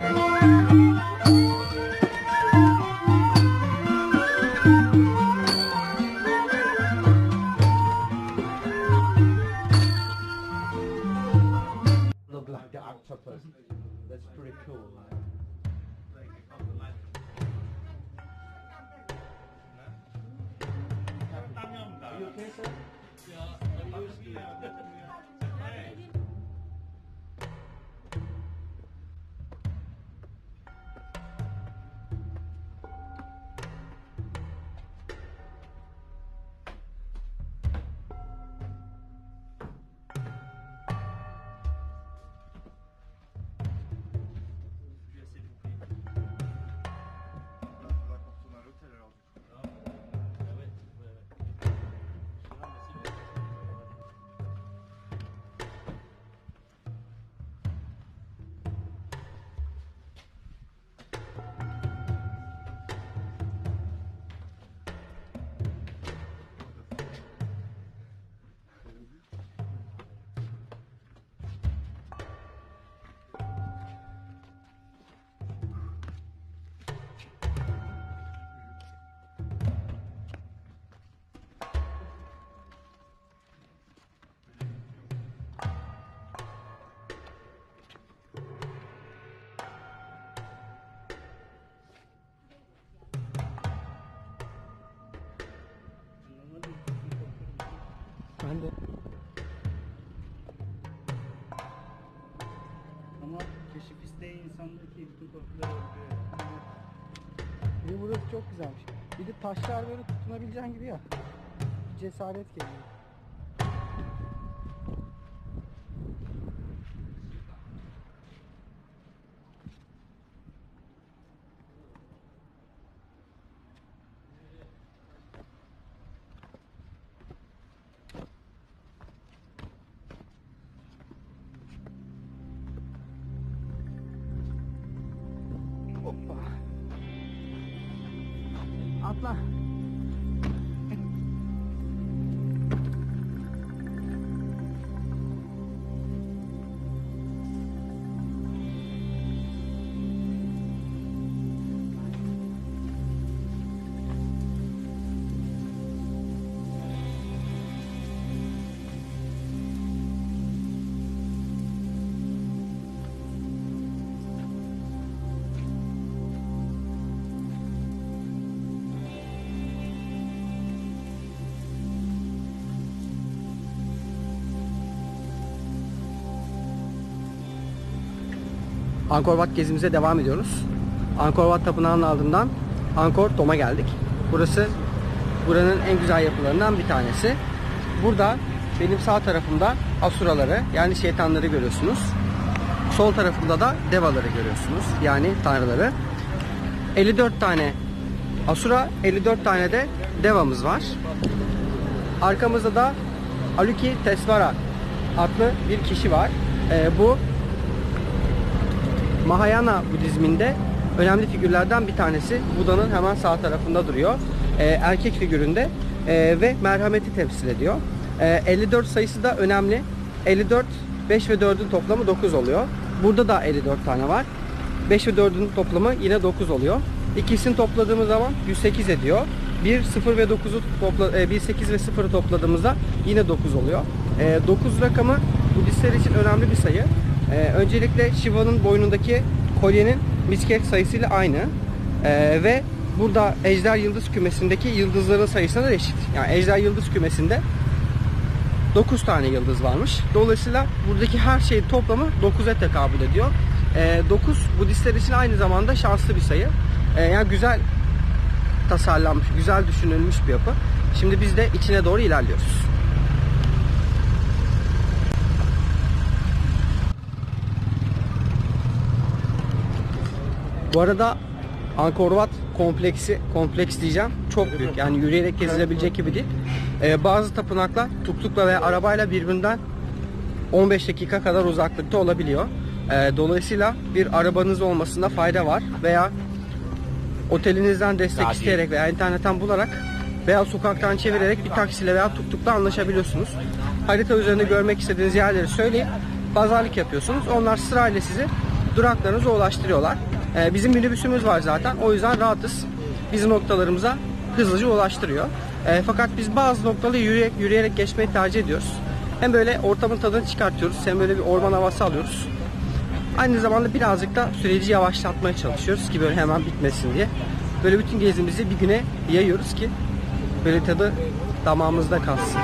Thank you. Ben de. Ama keşif isteği insandaki bütün korkuları öldürüyor. Bir de burası çok güzelmiş. Bir de taşlar böyle tutunabileceğin gibi ya. Cesaret geliyor. Atla. Angkor Wat gezimize devam ediyoruz. Angkor Wat Tapınağı'nın ardından Angkor Dom'a geldik. Burası buranın en güzel yapılarından bir tanesi. Burada benim sağ tarafımda asuraları yani şeytanları görüyorsunuz. Sol tarafımda da devaları görüyorsunuz. Yani tanrıları. 54 tane asura, 54 tane de devamız var. Arkamızda da Aluki Tesvara adlı bir kişi var. Ee, bu Mahayana Budizminde önemli figürlerden bir tanesi. Buda'nın hemen sağ tarafında duruyor. Ee, erkek figüründe ee, ve merhameti temsil ediyor. Ee, 54 sayısı da önemli. 54, 5 ve 4'ün toplamı 9 oluyor. Burada da 54 tane var. 5 ve 4'ün toplamı yine 9 oluyor. İkisini topladığımız zaman 108 ediyor. 1, 0 ve 9'u topla, e, 1, 8 ve 0'ı topladığımızda yine 9 oluyor. E, 9 rakamı Budistler için önemli bir sayı. E, öncelikle Shiva'nın boynundaki kolyenin misket sayısıyla aynı. E, ve burada Ejder Yıldız kümesindeki yıldızların sayısına da eşit. Yani Ejder Yıldız kümesinde 9 tane yıldız varmış. Dolayısıyla buradaki her şeyin toplamı 9'a tekabül ediyor. E, 9 Budistler için aynı zamanda şanslı bir sayı. E, yani güzel tasarlanmış, güzel düşünülmüş bir yapı. Şimdi biz de içine doğru ilerliyoruz. Bu arada Angkor Wat kompleksi, kompleks diyeceğim. Çok büyük. Yani yürüyerek gezilebilecek gibi değil. Ee, bazı tapınaklar tuktukla veya arabayla birbirinden 15 dakika kadar uzaklıkta olabiliyor. Ee, dolayısıyla bir arabanız olmasında fayda var veya otelinizden destek Daha isteyerek veya internetten bularak veya sokaktan çevirerek bir taksiyle veya tuktukla anlaşabiliyorsunuz. Harita üzerinde görmek istediğiniz yerleri söyleyip pazarlık yapıyorsunuz. Onlar sırayla sizi duraklarınıza ulaştırıyorlar. E, bizim minibüsümüz var zaten. O yüzden rahatız. Bizim noktalarımıza hızlıca ulaştırıyor. E, fakat biz bazı noktaları yürüyerek, yürüyerek geçmeyi tercih ediyoruz. Hem böyle ortamın tadını çıkartıyoruz hem böyle bir orman havası alıyoruz. Aynı zamanda birazcık da süreci yavaşlatmaya çalışıyoruz ki böyle hemen bitmesin diye. Böyle bütün gezimizi bir güne yayıyoruz ki böyle tadı damağımızda kalsın.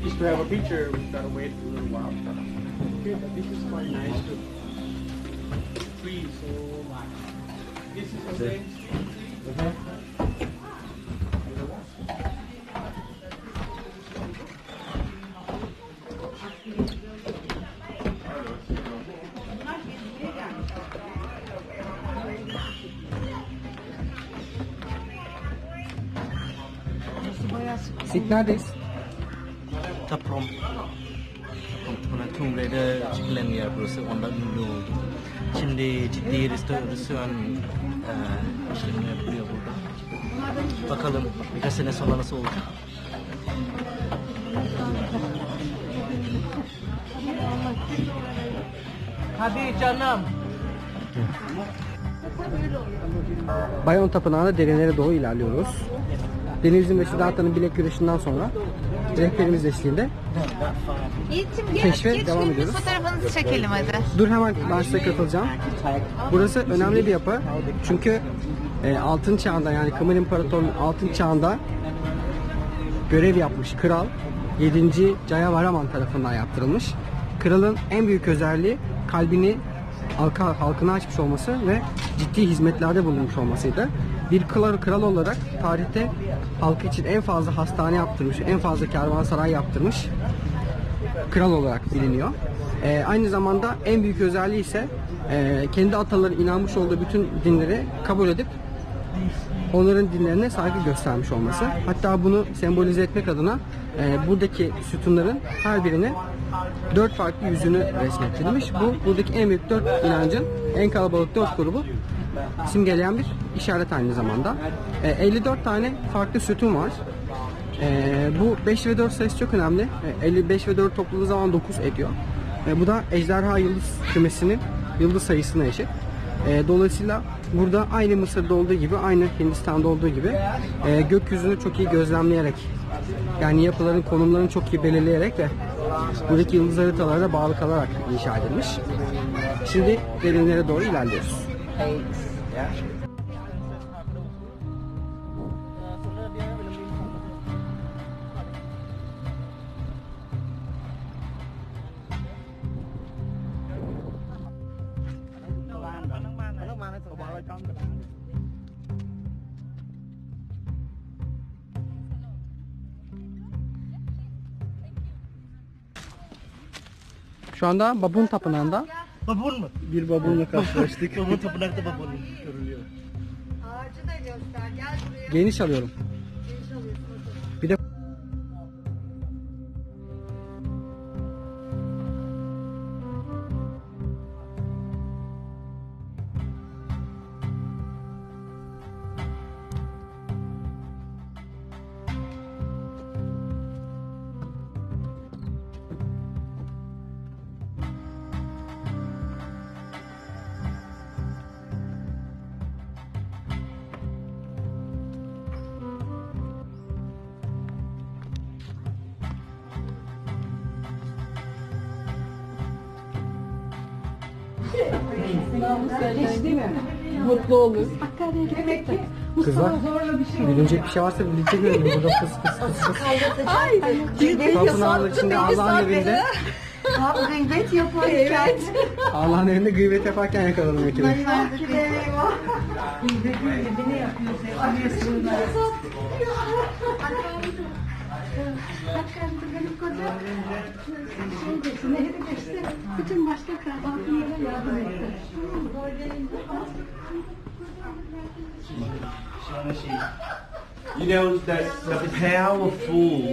Just to have a picture, we've got to wait a little while. Okay, but this is quite nice too. Tree so much. This is a main street tree. Sit neredeyiz? Taprom. Ciddi restoran, restoran e, işlemi burada. Bakalım birkaç sene sonra nasıl olacak. Hadi canım. Bayon Tapınağı'na derinlere doğru ilerliyoruz. Deniz'in ve Siddhartha'nın bilek güreşinden sonra rehberimiz eşliğinde gel Keşfe geç devam ediyoruz. fotoğrafınızı çekelim hadi. Dur hemen ben size katılacağım. Burası önemli bir yapı. Çünkü e, altın çağında yani Kımır İmparatorluğu'nun altın çağında görev yapmış kral 7. Jayavaraman tarafından yaptırılmış. Kralın en büyük özelliği kalbini halka, halkına açmış olması ve ciddi hizmetlerde bulunmuş olmasıydı. Bir kral, kral olarak tarihte halkı için en fazla hastane yaptırmış, en fazla kervansaray yaptırmış kral olarak biliniyor. Ee, aynı zamanda en büyük özelliği ise e, kendi ataları inanmış olduğu bütün dinleri kabul edip onların dinlerine saygı göstermiş olması. Hatta bunu sembolize etmek adına e, buradaki sütunların her birine dört farklı yüzünü resmettirilmiş. Bu buradaki en büyük dört inancın en kalabalık dört grubu simgeleyen bir işaret aynı zamanda. E, 54 tane farklı sütun var. Ee, bu 5 ve 4 sayısı çok önemli. Ee, 55 ve 4 topladığı zaman 9 ediyor. Ee, bu da ejderha yıldız kümesinin yıldız sayısına eşit. Ee, dolayısıyla burada aynı Mısır'da olduğu gibi, aynı Hindistan'da olduğu gibi e, gökyüzünü çok iyi gözlemleyerek yani yapıların konumlarını çok iyi belirleyerek ve buradaki yıldız haritalarına bağlı kalarak inşa edilmiş. Şimdi derinlere doğru ilerliyoruz. Şu anda Babun Tapınağı'nda Babun mu? bir babunla karşılaştık. Babun tapınakta babun görülüyor. Ağacı da göster gel buraya. Geniş alıyorum. Hiç değil mi? Mutlu olur. Demek ki Kızlar gülünecek bir şey varsa birlikte görelim. Burada fıs fıs fıs fıs. Ay, Kapının içinde Allah'ın evinde. Abi gıybet yaparken. Allah'ın evinde gıybet yaparken yakaladım ikili. Hayır, belki de eyvah. Gıybet gıybetini yapıyorsun. Arıyorsun. Koca şey desin, ne desin, bütün başka kahvaltılara yardım. You know that the powerful